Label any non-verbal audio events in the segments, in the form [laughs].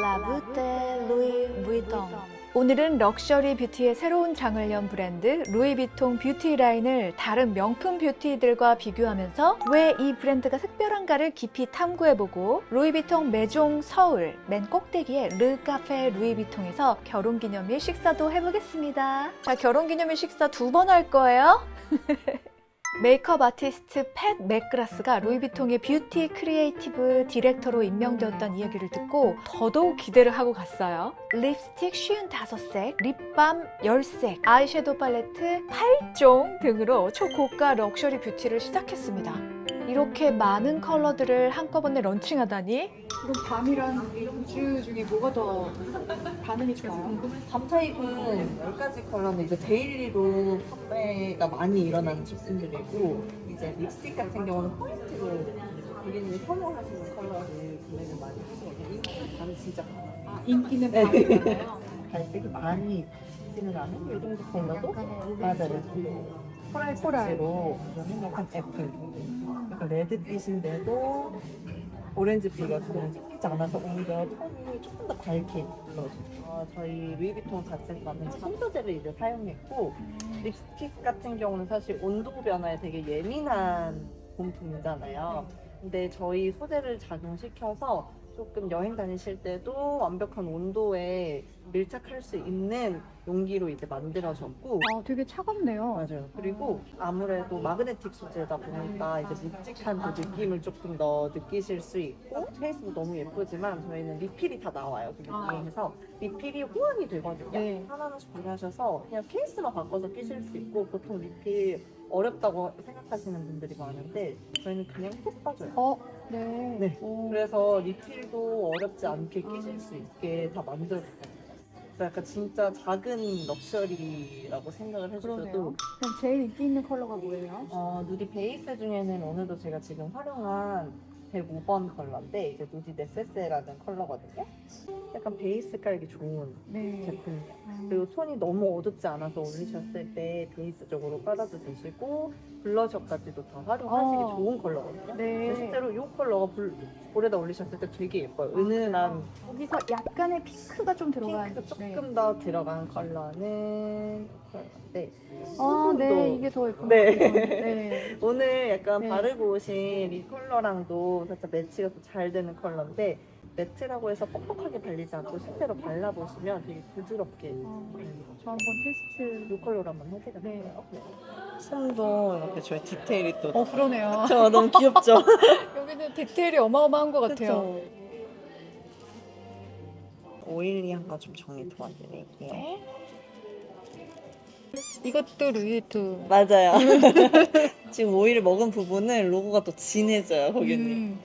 라부테 루이 부이통 오늘은 럭셔리 뷰티의 새로운 장을 연 브랜드 루이비통 뷰티 라인을 다른 명품 뷰티들과 비교하면서 왜 이 브랜드가 특별한가를 깊이 탐구해보고 루이비통 메종 서울 맨 꼭대기에 르카페 루이비통에서 결혼기념일 식사도 해보겠습니다. 자, 결혼기념일 식사 두 번 할 거예요. [laughs] 메이크업 아티스트 팻 맥그라스가 루이비통의 뷰티 크리에이티브 디렉터로 임명되었다는 이야기를 듣고 더더욱 기대를 하고 갔어요. 립스틱 55색, 립밤 10색, 아이섀도우 팔레트 8종 등으로 초고가 럭셔리 뷰티를 시작했습니다. 이렇게 많은 컬러들을 한꺼번에 런칭하다니 그럼 밤이랑 뷰 중에 뭐가 더 반응이 좋아요? 밤 타입은 10가지 컬러인데 이제 데일리로 판매가 많이 일어나는 제품들이고 이제 립스틱 같은 경우는 포인트로 고객님이 선호하시는 컬러를 구매를 많이 하시거든요. 인기는 밤이 진짜 많아요. 아, 인기는 네. 밤이잖아요. 갈색이 [laughs] 많이 있지는 않은 이 정도 컬러도 맞아요. 코랄 코랄로 생각한 애플. 약간 레드빛인데도 오렌지빛가 조금 섞이지 않아서 오히려 톤이 조금 더 밝게 들어져요. 어, 저희 루이비통 만든 솜소재를 이제 사용했고 립스틱 같은 경우는 사실 온도 변화에 되게 예민한 본품이잖아요. 근데 저희 소재를 작용시켜서 조금 여행 다니실 때도 완벽한 온도에 밀착할 수 있는 용기로 이제 만들어졌고 아, 되게 차갑네요. 맞아요. 그리고 아무래도 마그네틱 소재다 보니까 이제 묵직한 그 느낌을 조금 더 느끼실 수 있고 케이스도 너무 예쁘지만 저희는 리필이 다 나와요. 아. 그래서 리필이 호환이 되거든요. 네. 하나하나씩 구매하셔서 그냥 케이스만 바꿔서 끼실 수 있고 보통 리필 어렵다고 생각하시는 분들이 많은데 저희는 그냥 톡 빠져요. 어, 네. 네. 오. 그래서 리필도 어렵지 않게 끼실 수 있게 다. 그래서 약간 진짜 작은 럭셔리라고 생각을 해주셔도 그러네요. 그럼 제일 인기 있는 컬러가 뭐예요? 어, 누디 베이스 중에는 오늘도 제가 지금 활용한 105번 컬러인데 이제 누디 네세세라는 컬러거든요. 약간 베이스 깔기 좋은 네. 제품이에요. 음. 그리고 톤이 너무 어둡지 않아서 올리셨을 때 베이스적으로 깔아도 되시고 블러셔까지도 다 활용하시기 어. 좋은 컬러거든요. 근데 네. 실제로 이 컬러가 불, 볼에다 올리셨을 때 되게 예뻐요. 은은한 여기서 약간의 핑크가 좀 들어간. 핑크가 조금 네. 더 들어간 컬러는 이 컬러인데 아, 네. 또- 이게 더 예쁜 네. 네. [laughs] 오늘 약간 네. 바르고 오신 이 컬러랑도 살짝 매치가 또 잘 되는 컬러인데 매트라고 해서 뻑뻑하게 발리지 않고 실제로 발라보시면 되게 부드럽게 어, 발리거든요. 저 한번 테스트. 이 컬러로 한번 해드릴게요. 네. 손도 이렇게 저희 디테일이 또 어, 그러네요. 저 너무 귀엽죠? [laughs] 여기는 디테일이 어마어마한 것 같아요. 그쵸? 오일리한 거 좀 정리 도와드릴게요. 이것도 루이투. 맞아요. [laughs] 지금 오일을 먹은 부분은 로고가 또 진해져요, 고객님. 음.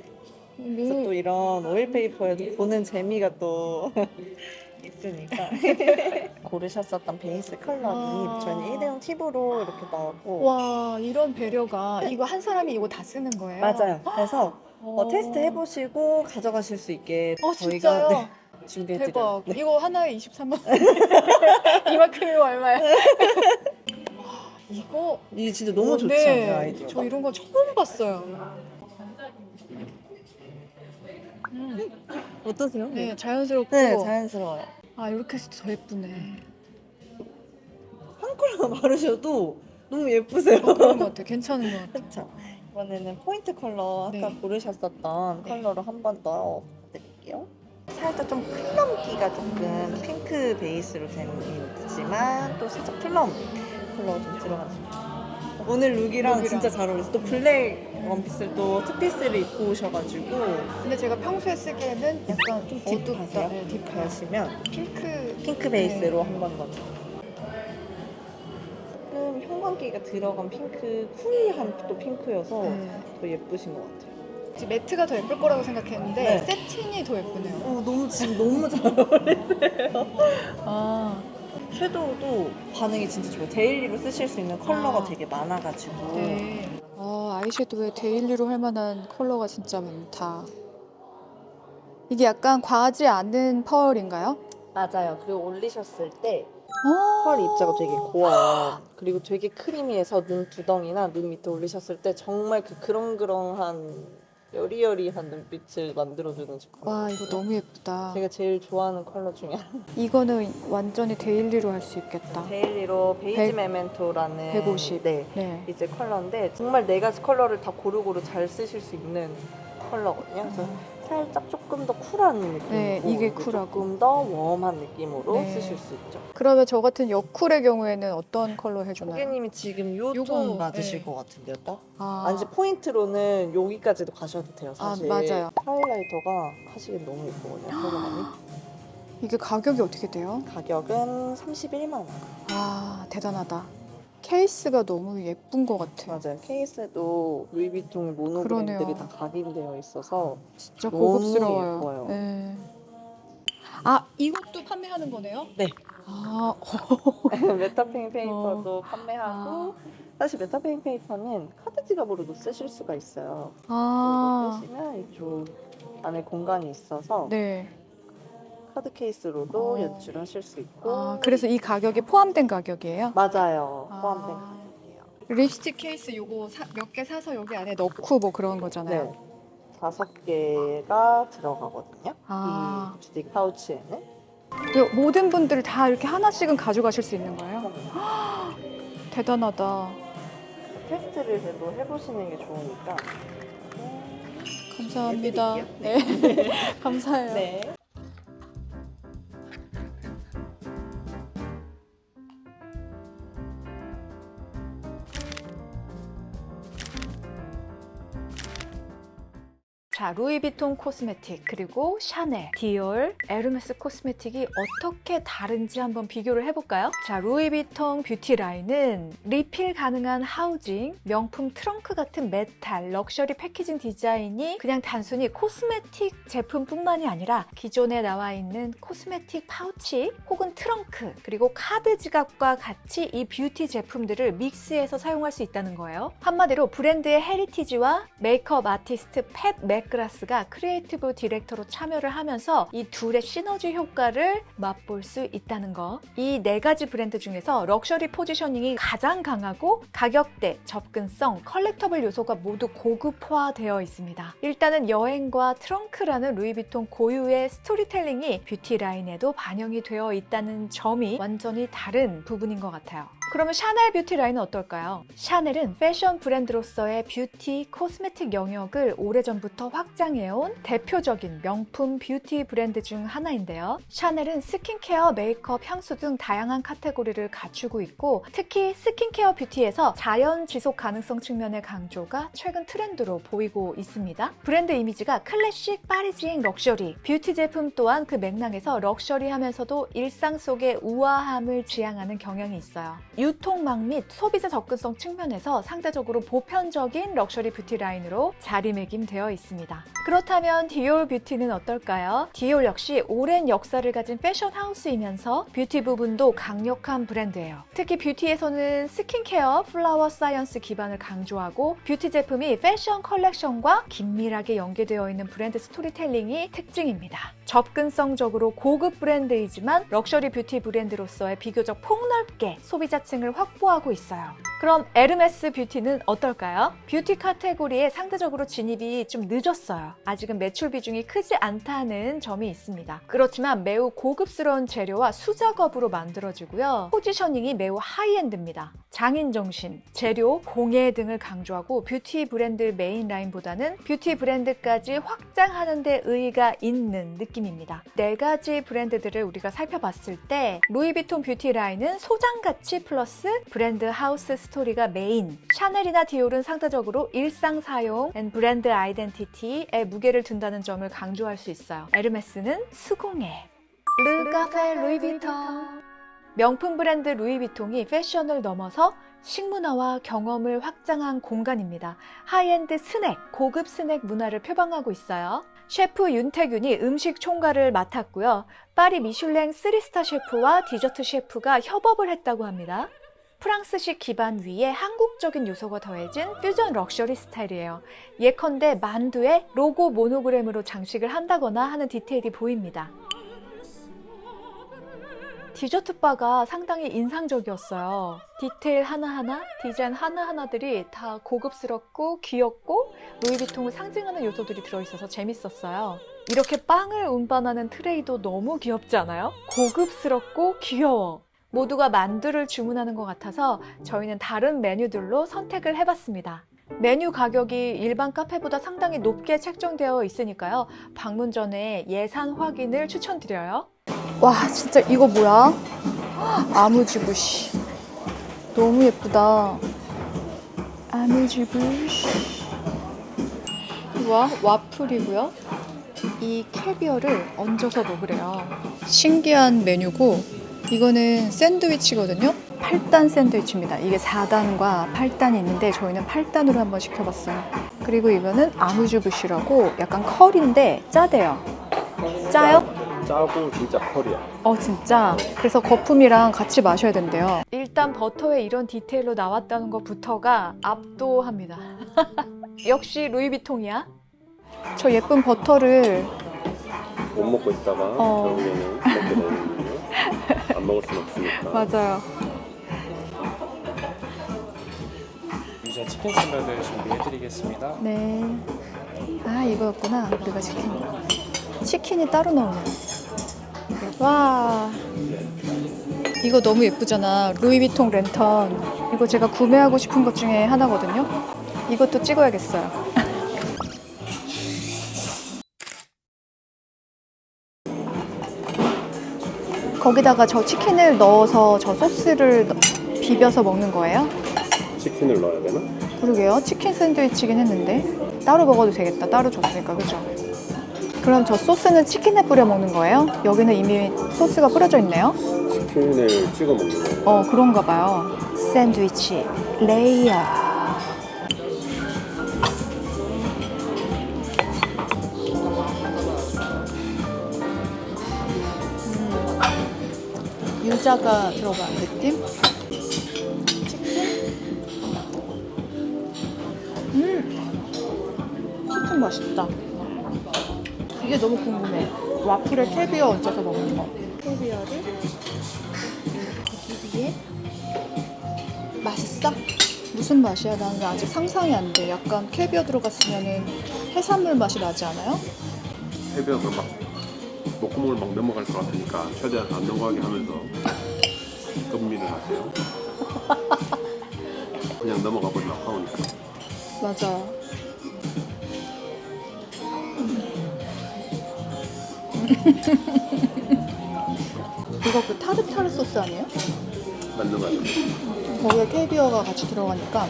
그래서 또 음. 이런 오일 페이퍼에도 보는 재미가 또 [laughs] 있으니까 [laughs] 고르셨었던 베이스 컬러는 아. 저희는 일회용 팁으로 이렇게 나왔고 와 이런 배려가 이거 한 사람이 이거 다 쓰는 거예요? 맞아요. 그래서 [gasps] 어. 어, 테스트 해보시고 가져가실 수 있게 어 저희가 진짜요? 네, 준비해드려요. 대박. 이거 하나에 23만 원. [laughs] 이만큼이면 얼마야? 와 [laughs] 이거 이게 진짜 너무 어, 좋지 네. 않아요, 아이디어? 저 이런 거 처음 봤어요. 음, 어떠세요? 네 자연스럽고 네, 자연스러워요. 아 이렇게 해서 더 예쁘네. 한 컬러 [laughs] 바르셔도 너무 예쁘세요. 어, 그런 것 같아. 괜찮은 것 같아. 그렇죠. 이번에는 포인트 컬러 아까 네. 고르셨었던 네. 컬러로 한 번 더 드릴게요. 살짝 좀 플럼기가 조금 핑크 베이스로 된 이지만 또 살짝 플럼 컬러가 좀 들어가서 오늘 룩이랑, 룩이랑. 진짜 잘 어울렸어요. 또 블랙 원피스를 또 투피스를 입고 오셔가지고 근데 제가 평소에 쓰기에는 약간 좀 어둡다. 네, 딥해요. 하시면 핑크 핑크 베이스로 한번 더. 조금 형광기가 들어간 핑크 쿨한 또 핑크여서 네. 더 예쁘신 것 같아요. 매트가 더 예쁠 거라고 생각했는데 네. 세틴이 더 예쁘네요. 어, 너무 지금 너무 잘 어울리세요. [laughs] 아, 섀도우도 반응이 진짜 좋아요. 데일리로 쓰실 수 있는 컬러가 아. 되게 많아가지고. 네. 아, 아이섀도우에 데일리로 할 만한 컬러가 진짜 많다. 이게 약간 과하지 않은 펄인가요? 맞아요. 그리고 올리셨을 때 아, 펄 입자가 되게 고와요. 그리고 되게 크리미해서 눈 두덩이나 눈 밑에 올리셨을 때 정말 그 그렁그렁한 여리여리한 눈빛을 만들어주는 제품. 와 이거 너무 예쁘다. 제가 제일 좋아하는 컬러 중에 하나. 이거는 완전히 데일리로 할 수 있겠다. 데일리로 베이지 백- 메멘토라는 150. 네 네. 이제 컬러인데 정말 네 가지 컬러를 다 고루고루 잘 쓰실 수 있는 컬러거든요. 그래서 살짝 조금 더 쿨한 느낌이고 네, 이게 쿨하고. 조금 더 웜한 느낌으로 네. 쓰실 수 있죠. 그러면 저 같은 여쿨의 경우에는 어떤 컬러 해주나요? 고객님이 지금 요 요거, 톤 맞으실 네. 것 같은데요, 딱? 아, 아니, 이제 포인트로는 여기까지도 가셔도 돼요, 아, 사실. 맞아요. 하이라이터가 하시기엔 너무 예쁘거든요, 컬러감이. 이게 가격이 어떻게 돼요? 가격은 31만 원. 아 대단하다. 케이스가 너무 예쁜 것 같아요. 맞아요. 케이스도 루이비통 모노 그러네요. 브랜드들이 다 각인되어 있어서 진짜 너무 고급스러워요. 예뻐요. 네. 아 이것도 판매하는 거네요? 네. 아 [laughs] [laughs] 메타페인 페이퍼도 판매하고 아. 사실 메타페인 페이퍼는 카드 지갑으로도 쓰실 수가 있어요. 아, 그리고 쓰시면 이쪽 안에 공간이 있어서 네. 카드 케이스로도 어. 연출하실 수 있고 아 그래서 이 가격이 포함된 가격이에요? 맞아요. 아. 포함된 가격이에요. 립스틱 케이스 요거 몇 개 사서 여기 안에 넣고 뭐 그런 거잖아요. 네. 다섯 개가 들어가거든요. 아. 이 립스틱 파우치에는. 이 모든 분들 다 이렇게 하나씩은 가져가실 수 있는 거예요? [gasps] 대단하다. 테스트를 그래도 해보시는 게 좋으니까. 감사합니다. 해드릴게요. 네. [laughs] 감사해요. 네. 자, 루이비통 코스메틱, 그리고 샤넬, 디올, 에르메스 코스메틱이 어떻게 다른지 한번 비교를 해볼까요? 자, 루이비통 뷰티 라인은 리필 가능한 하우징, 명품 트렁크 같은 메탈, 럭셔리 패키징 디자인이 그냥 단순히 코스메틱 제품뿐만이 아니라 기존에 나와 있는 코스메틱 파우치 혹은 트렁크, 그리고 카드 지갑과 같이 이 뷰티 제품들을 믹스해서 사용할 수 있다는 거예요. 한마디로 브랜드의 헤리티지와 메이크업 아티스트 팻 맥 그라스가 크리에이티브 디렉터로 참여를 하면서 이 둘의 시너지 효과를 맛볼 수 있다는 거. 이 네 가지 브랜드 중에서 럭셔리 포지셔닝이 가장 강하고 가격대, 접근성, 컬렉터블 요소가 모두 고급화되어 있습니다. 일단은 여행과 트렁크라는 루이비통 고유의 스토리텔링이 뷰티 라인에도 반영이 되어 있다는 점이 완전히 다른 부분인 것 같아요. 그러면 샤넬 뷰티 라인은 어떨까요? 샤넬은 패션 브랜드로서의 뷰티, 코스메틱 영역을 오래전부터 확장해온 대표적인 명품 뷰티 브랜드 중 하나인데요. 샤넬은 스킨케어, 메이크업, 향수 등 다양한 카테고리를 갖추고 있고 특히 스킨케어 뷰티에서 자연 지속 가능성 측면의 강조가 최근 트렌드로 보이고 있습니다. 브랜드 이미지가 클래식, 파리지행, 럭셔리, 뷰티 제품 또한 그 맥락에서 럭셔리하면서도 일상 속의 우아함을 지향하는 경향이 있어요. 유통망 및 소비자 접근성 측면에서 상대적으로 보편적인 럭셔리 뷰티 라인으로 자리매김되어 있습니다. 그렇다면 디올 뷰티는 어떨까요? 디올 역시 오랜 역사를 가진 패션 하우스이면서 뷰티 부분도 강력한 브랜드예요. 특히 뷰티에서는 스킨케어, 플라워 사이언스 기반을 강조하고 뷰티 제품이 패션 컬렉션과 긴밀하게 연계되어 있는 브랜드 스토리텔링이 특징입니다. 접근성적으로 고급 브랜드이지만 럭셔리 뷰티 브랜드로서의 비교적 폭넓게 소비자 층을 확보하고 있어요. 그럼 에르메스 뷰티는 어떨까요? 뷰티 카테고리에 상대적으로 진입이 좀 늦었어요. 아직은 매출 비중이 크지 않다는 점이 있습니다. 그렇지만 매우 고급스러운 재료와 수작업으로 만들어지고요. 포지셔닝이 매우 하이엔드입니다. 장인 정신, 재료, 공예 등을 강조하고 뷰티 브랜드 메인 라인보다는 뷰티 브랜드까지 확장하는 데 의의가 있는 느낌입니다. 네 가지 브랜드들을 우리가 살펴봤을 때 루이비통 뷰티 라인은 소장 가치 플러스 브랜드 하우스 스토리가 메인, 샤넬이나 디올은 상대적으로 일상 사용 앤 브랜드 아이덴티티에 무게를 둔다는 점을 강조할 수 있어요. 에르메스는 수공예, 르카페 루이비통 명품 브랜드 루이비통이 패션을 넘어서 식문화와 경험을 확장한 공간입니다. 하이엔드 스낵, 고급 스낵 문화를 표방하고 있어요. 셰프 윤태균이 음식 총괄을 맡았고요. 파리 미슐랭 3스타 셰프와 디저트 셰프가 협업을 했다고 합니다. 프랑스식 기반 위에 한국적인 요소가 더해진 퓨전 럭셔리 스타일이에요. 예컨대 만두에 로고 모노그램으로 장식을 한다거나 하는 디테일이 보입니다. 디저트 바가 상당히 인상적이었어요. 디테일 하나하나, 디자인 하나하나들이 다 고급스럽고 귀엽고 루이비통을 상징하는 요소들이 들어있어서 재밌었어요. 이렇게 빵을 운반하는 트레이도 너무 귀엽지 않아요? 고급스럽고 귀여워. 모두가 만두를 주문하는 것 같아서 저희는 다른 메뉴들로 선택을 해봤습니다. 메뉴 가격이 일반 카페보다 상당히 높게 책정되어 있으니까요. 방문 전에 예산 확인을 추천드려요. 와 진짜 이거 뭐야? 아무지부시. 너무 예쁘다. 아무지부시. 와 와플이고요. 이 캐비어를 얹어서 먹으래요. 신기한 메뉴고 이거는 샌드위치거든요. 8단 샌드위치입니다. 이게 4단과 8단이 있는데 저희는 8단으로 한번 시켜봤어요. 그리고 이거는 아무주부시라고 약간 컬인데 짜대요. 짜요? 짜고 진짜 컬이야. 어 진짜 그래서 거품이랑 같이 마셔야 된대요 일단 버터에 이런 디테일로 나왔다는 것부터가 압도합니다. [laughs] 역시 루이비통이야. 저 예쁜 버터를 못 먹고 있다가 어. 결국에는 먹게 되는군요. 안 먹을 순 없으니까. 맞아요 유자 치킨 샐러드 준비해드리겠습니다. 네 아 이거였구나 우리가 시킨 거 치킨이 따로 나오네 와 이거 너무 예쁘잖아 루이비통 랜턴 이거 제가 구매하고 싶은 것 중에 하나거든요 이것도 찍어야겠어요 [laughs] 거기다가 저 치킨을 넣어서 저 소스를 넣- 비벼서 먹는 거예요? 치킨을 넣어야 되나? 그러게요. 치킨 샌드위치긴 했는데 따로 먹어도 되겠다. 따로 줬으니까 그죠? 그럼 저 소스는 치킨에 뿌려 먹는 거예요? 여기는 이미 소스가 뿌려져 있네요. 치킨을 찍어 먹는 거. 어 그런가 봐요. 샌드위치 레이어. 음, 유자가 들어간 느낌? 음, 치킨 맛있다. 이게 너무 궁금해. 와플에 캐비어 얹어서 먹는 거. 캐비어를 여기 위에 맛있어? 무슨 맛이야? 나는 아직 상상이 안 돼. 약간 캐비어 들어갔으면 해산물 맛이 나지 않아요? 해변을 막 목구멍을 막 넘어갈 것 같으니까 최대한 안 넘어가게 하면서 금미를 하세요. [laughs] 그냥 넘어가 버리면 아까우니까. 맞아. [laughs] 이거 그 타르타르 소스 아니에요? 맞는 거 같아요. 거기에 캐비어가 같이 들어가니까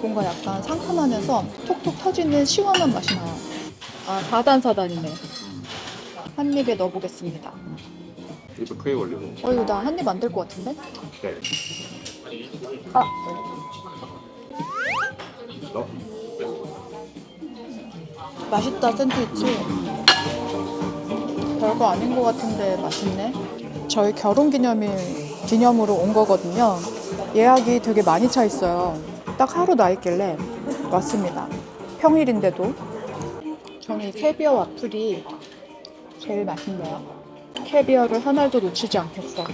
뭔가 약간 상큼하면서 톡톡 터지는 시원한 맛이 나요. 아, 4단 4단이네. 한 입에 넣어보겠습니다. 입에 크게 걸리고. 어, 이거 나 한 입 안 될 것 같은데? 네. 아. 맛있다, 샌드위치. 별거 아닌 것 같은데 맛있네. 저희 결혼 기념일 기념으로 온 거거든요. 예약이 되게 많이 차 있어요. 딱 하루 나 있길래 왔습니다. 평일인데도. 저는 이 캐비어 와플이 제일 맛있네요. 캐비어를 하나도 놓치지 않겠어.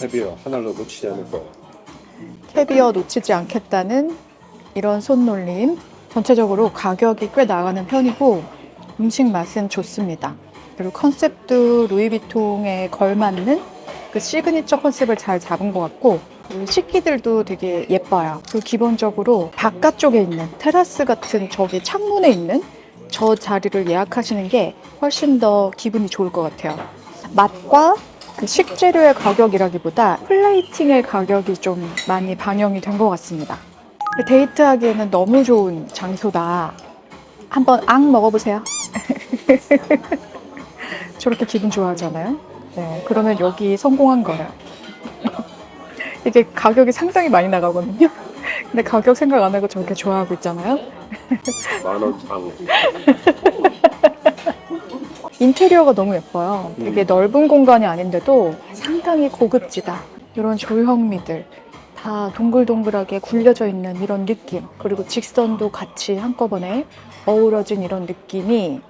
헤비어 하나도 놓치지 않을 거예요. 캐비어 놓치지 않겠다는 이런 손놀림. 전체적으로 가격이 꽤 나가는 편이고 음식 맛은 좋습니다. 그리고 컨셉도 루이비통에 걸맞는 그 시그니처 컨셉을 잘 잡은 것 같고 식기들도 되게 예뻐요. 그리고 기본적으로 바깥쪽에 있는 테라스 같은 저기 창문에 있는 저 자리를 예약하시는 게 훨씬 더 기분이 좋을 것 같아요. 맛과 그 식재료의 가격이라기보다 플레이팅의 가격이 좀 많이 반영이 된 것 같습니다. 데이트하기에는 너무 좋은 장소다. 한번 앙 먹어보세요. [laughs] 저렇게 기분 좋아하잖아요. 네, 그러면 여기 성공한 거예요. [laughs] 이게 가격이 상당히 많이 나가거든요. [laughs] 근데 가격 생각 안 하고 저렇게 좋아하고 있잖아요. 만원 장. 인테리어가 너무 예뻐요. 되게 넓은 공간이 아닌데도 상당히 고급지다. 이런 조형미들 다 동글동글하게 굴려져 있는 이런 느낌 그리고 직선도 같이 한꺼번에 어우러진 이런 느낌이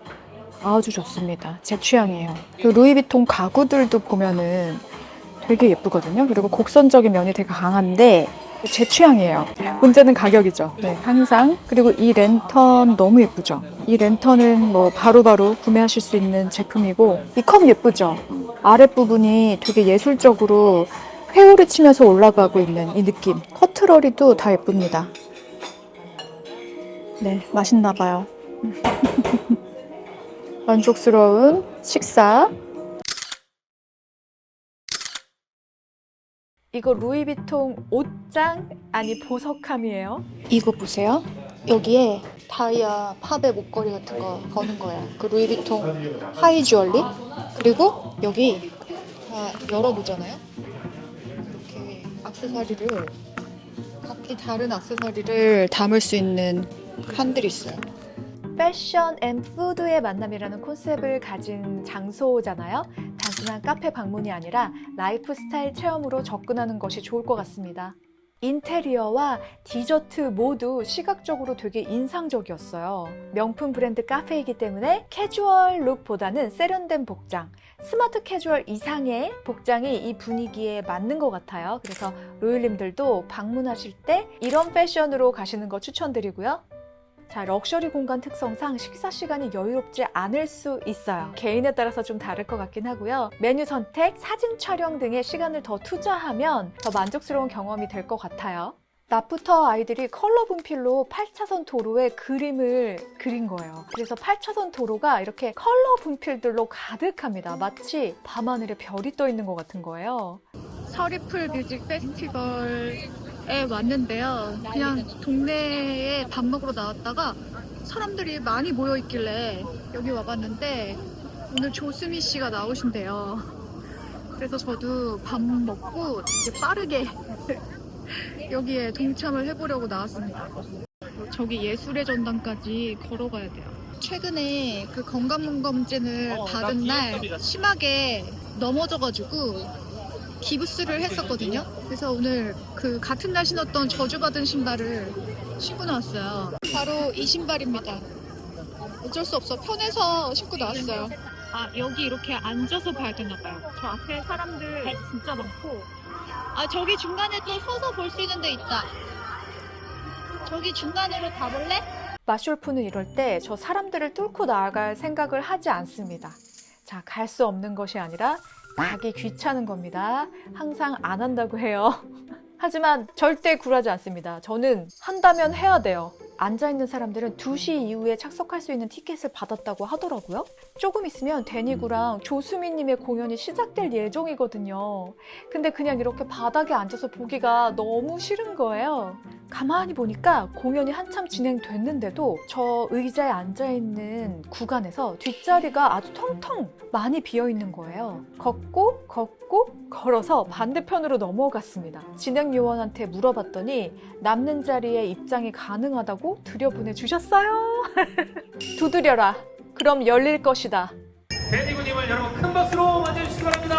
아주 좋습니다. 제 취향이에요. 그 루이비통 가구들도 보면은 되게 예쁘거든요. 그리고 곡선적인 면이 되게 강한데 제 취향이에요. 문제는 가격이죠. 네, 항상. 그리고 이 랜턴 너무 예쁘죠. 이 랜턴은 뭐 바로바로 구매하실 수 있는 제품이고 이 컵 예쁘죠. 아랫부분이 되게 예술적으로 회오리 치면서 올라가고 있는 이 느낌. 커트러리도 다 예쁩니다. 네, 맛있나 봐요. [laughs] 만족스러운 식사. 이거 루이비통 옷장 아니 보석함이에요. 이거 보세요. 여기에 다이아 팝의 목걸이 같은 거 거는 거예요. 그 루이비통 하이 주얼리. 그리고 여기 다 열어보잖아요. 이렇게 악세사리를 각기 다른 악세사리를 담을 수 있는 칸들이 있어요. 패션 앤 푸드의 만남이라는 콘셉트를 가진 장소잖아요. 단순한 카페 방문이 아니라 라이프 스타일 체험으로 접근하는 것이 좋을 것 같습니다. 인테리어와 디저트 모두 시각적으로 되게 인상적이었어요. 명품 브랜드 카페이기 때문에 캐주얼 룩보다는 세련된 복장, 스마트 캐주얼 이상의 복장이 이 분위기에 맞는 것 같아요. 그래서 로율님들도 방문하실 때 이런 패션으로 가시는 거 추천드리고요. 자, 럭셔리 공간 특성상 식사 시간이 여유롭지 않을 수 있어요. 개인에 따라서 좀 다를 것 같긴 하고요. 메뉴 선택, 사진 촬영 등의 시간을 더 투자하면 더 만족스러운 경험이 될 것 같아요. 낮부터 아이들이 컬러 분필로 8차선 도로에 그림을 그린 거예요. 그래서 8차선 도로가 이렇게 컬러 분필들로 가득합니다. 마치 밤하늘에 별이 떠 있는 것 같은 거예요. 서리풀 뮤직 페스티벌 에 왔는데요. 그냥 동네에 밥 먹으러 나왔다가 사람들이 많이 모여 있길래 여기 와봤는데 오늘 조수미 씨가 나오신대요. 그래서 저도 밥 먹고 이제 빠르게 [laughs] 여기에 동참을 해보려고 나왔습니다. 저기 예술의 전당까지 걸어가야 돼요. 최근에 그 건강검진을 받은 날 심하게 넘어져가지고 기부스를 했었거든요. 그래서 오늘 그 같은 날 신었던 저주받은 신발을 신고 나왔어요. 바로 이 신발입니다. 어쩔 수 없어. 편해서 신고 나왔어요. 아, 여기 이렇게 앉아서 봐야 되나 봐요. 저 앞에 사람들 진짜 많고. 아, 저기 중간에 또 서서 볼 수 있는 데 있다. 저기 중간으로 가볼래? 마쇼프는 이럴 때 저 사람들을 뚫고 나아갈 생각을 하지 않습니다. 자, 갈 수 없는 것이 아니라 가기 귀찮은 겁니다. 항상 안 한다고 해요. [laughs] 하지만 절대 굴하지 않습니다. 저는 한다면 해야 돼요. 앉아있는 사람들은 2시 이후에 착석할 수 있는 티켓을 받았다고 하더라고요. 조금 있으면 데니구랑 조수미님의 공연이 시작될 예정이거든요. 근데 그냥 이렇게 바닥에 앉아서 보기가 너무 싫은 거예요. 가만히 보니까 공연이 한참 진행됐는데도 저 의자에 앉아있는 구간에서 뒷자리가 아주 텅텅 많이 비어 있는 거예요. 걷고 걷고 걸어서 반대편으로 넘어갔습니다. 진행 요원한테 물어봤더니 남는 자리에 입장이 가능하다고 들여보내 주셨어요. [laughs] 두드려라. 그럼 열릴 것이다. 대니구님을 여러분 큰 박수로 맞이해주시기 바랍니다.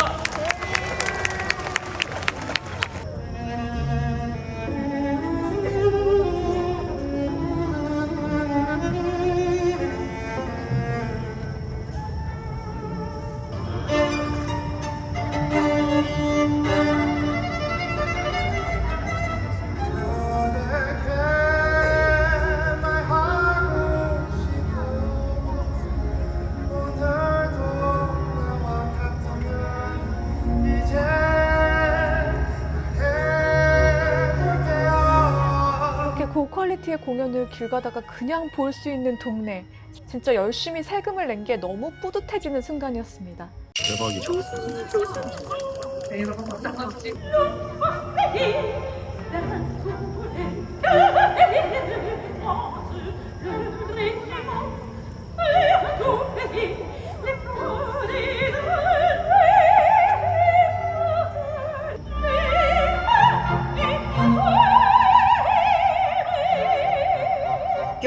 고퀄리티의 공연을 길 가다가 그냥 볼 수 있는 동네. 진짜 열심히 세금을 낸 게 너무 뿌듯해지는 순간이었습니다. 대박이다.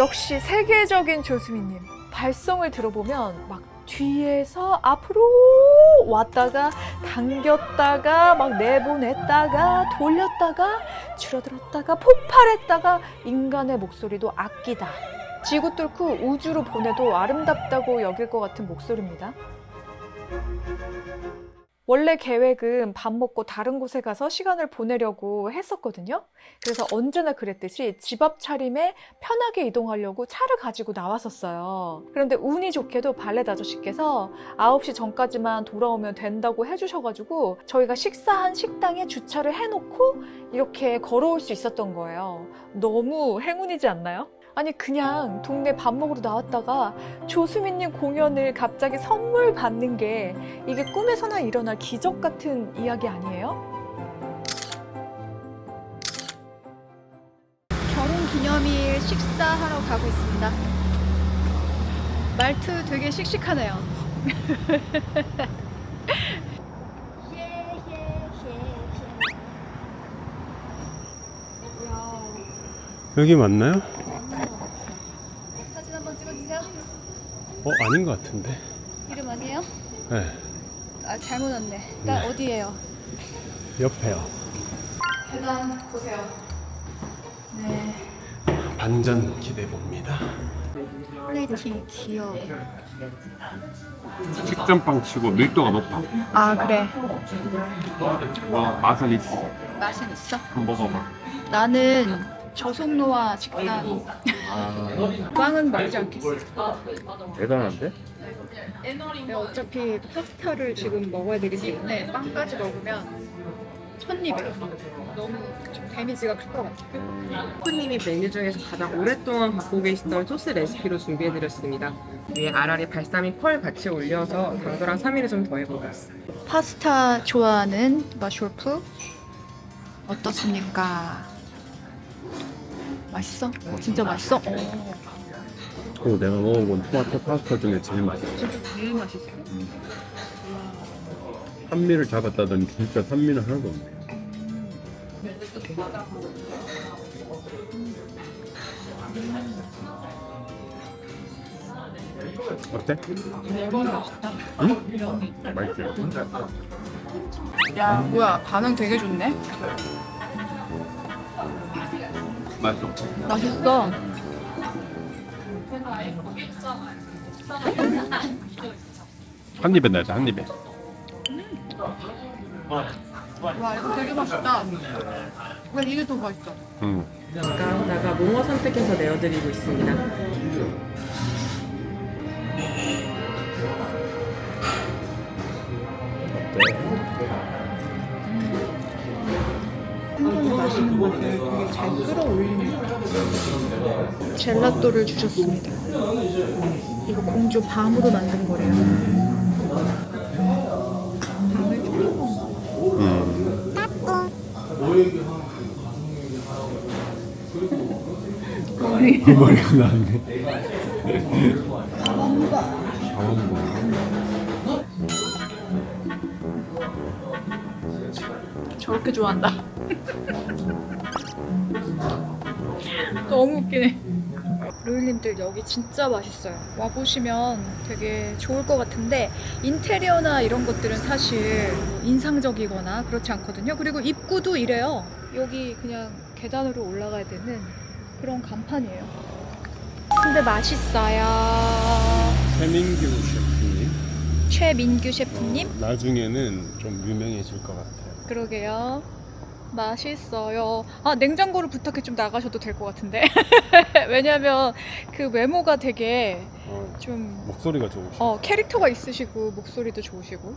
역시 세계적인 조수미님. 발성을 들어보면 막 뒤에서 앞으로 왔다가 당겼다가 막 내보냈다가 돌렸다가 줄어들었다가 폭발했다가 인간의 목소리도 아끼다. 지구 뚫고 우주로 보내도 아름답다고 여길 것 같은 목소리입니다. 원래 계획은 밥 먹고 다른 곳에 가서 시간을 보내려고 했었거든요. 그래서 언제나 그랬듯이 집 앞 차림에 편하게 이동하려고 차를 가지고 나왔었어요. 그런데 운이 좋게도 발렛 아저씨께서 9시 전까지만 돌아오면 된다고 해주셔가지고 저희가 식사한 식당에 주차를 해놓고 이렇게 걸어올 수 있었던 거예요. 너무 행운이지 않나요? 아니 그냥 동네 밥 먹으러 나왔다가 조수민님 공연을 갑자기 선물 받는 게 이게 꿈에서나 일어날 기적 같은 이야기 아니에요? 결혼 기념일 식사하러 가고 있습니다. 말투 되게 씩씩하네요. 여기 맞나요? 사진 한번 찍어주세요. 어 아닌 것 같은데. 이름 아니에요? 네 아 잘못 왔네. 나 네. 어디예요? 옆에요. 계단 보세요. 네. 반전 기대 봅니다. 플레이팅 귀여워. 식전빵 치고 밀도가 높아. 아 그래. 와 맛은 있어. 맛은 있어? 한번 먹어봐. 나는 저속노화 식단. 아 빵은 먹지 않겠어. 대단한데? 내가 어차피 파스타를 지금 먹어야 되기 때문에 빵까지 먹으면 첫 입에 너무 좀 데미지가 클 것 같아. 셰프님이 메뉴 중에서 가장 오랫동안 갖고 계시던 소스 레시피로 준비해드렸습니다. 위에 아라리 발사믹 펄 같이 올려서 당도랑 3일을 좀 더해보겠습니다. 파스타 좋아하는 마쇼프 어떻습니까? 맛있어? 진짜 맛있어? 어, 내가 먹어본 토마토 파스타 중에 제일 맛있어. 제일 맛있어. 산미를 잡았다더니 진짜 산미는 하나도 없네. 어때? 응? 맛있지? 야 뭐야 반응 되게 좋네. 맛있어. 맛있어. 한 입에 넣자, 한 입에. 와 이거 되게 맛있다. 왜 이게 더 맛있어? 응. 아까다가 농어 선택해서 내어드리고 있습니다. 맛있는 거를 되게 잘 끌어올리는 젤라또를 주셨습니다. 이거 공주 밤으로 만든 거래요. 머리가 나네. 저렇게 좋아한다. 너무 웃기네. 로일님들 여기 진짜 맛있어요. 와보시면 되게 좋을 것 같은데 인테리어나 이런 것들은 사실 뭐 인상적이거나 그렇지 않거든요. 그리고 입구도 이래요. 여기 그냥 계단으로 올라가야 되는 그런 간판이에요. 근데 맛있어요. 최민규 셰프님. 최민규 셰프님. 어, 나중에는 좀 유명해질 것 같아요. 그러게요. 맛있어요. 아, 냉장고를 부탁해 좀 나가셔도 될 것 같은데. [laughs] 왜냐면 그 외모가 되게 어, 좀 목소리가 좋으시고. 어, 캐릭터가 있으시고 목소리도 좋으시고.